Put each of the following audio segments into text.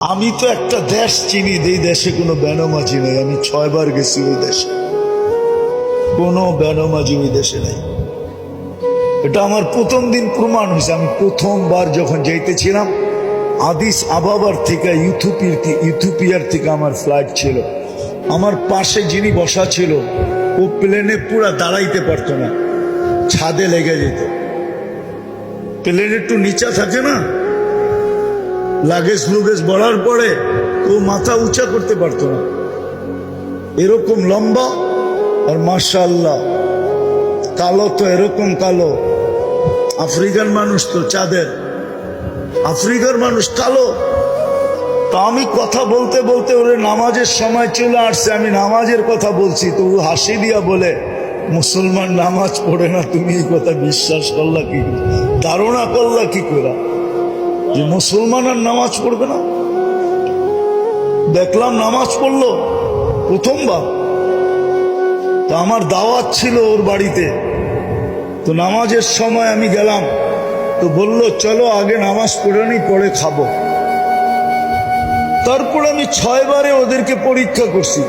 আমি তো একটা দেশ চিনি, যেই দেশে কোনো বেনমাজি নেই। আমি ছয়বার গেছি ওই দেশে। কোনো বেনমাজি ওই দেশে নেই। এটা আমার প্রথম দিন প্রমাণ হয়েছে। আমি প্রথমবার যখন যাইতেছিলাম, আদিস আবাবার থেকে ইউথুপির ইউথুপিয়ার থেকে আমার ফ্লাইট ছিল। আমার পাশে যিনি বসা ছিল, ও প্লেনে পুরা দাঁড়াইতে পারতো না। ছাদে লেগে যেত। প্লেন একটু নিচা থাকে না? লাগেজ লুগেজ বড়ার পরে ও মাথা উঁচা করতে পারতো না। এরকম লম্বা আর মার্শাল্লাহ কালো তো এরকম কালো। আফ্রিকার মানুষ তো চাঁদের। আফ্রিকার মানুষ কালো। তা আমি কথা বলতে বলতে ওরে নামাজের সময় চলে আসছে, আমি নামাজের কথা বলছি, তো ও হাসি দিয়া বলে, মুসলমান নামাজ পড়ে না, তুমি এই কথা বিশ্বাস করলা কি ধারণা করলা কি করে? যে মুসলমান আর নামাজ পড়বে না? দেখলাম নামাজ পড়ল প্রথমবার। তো আমার দাওয়াত ছিল ওর বাড়িতে। তো নামাজের সময় আমি গেলাম। তো বলল, চলো আগে নামাজ পড়ে নি, পরে খাব। তারপর আমি ছয়বারে ওদেরকে পরীক্ষা করছি।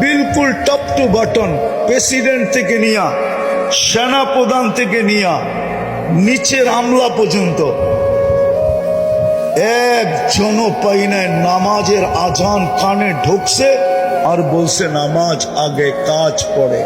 বিলকুল টপ টু বাটন, প্রেসিডেন্ট থেকে নিয়া সেনা প্রধান থেকে নিয়া, নিচের আমলা পর্যন্ত। একজনও পাই নাই নামাজের আজান কানে ঢুকছে আর বলছে নামাজ আগে কাজ পড়ে।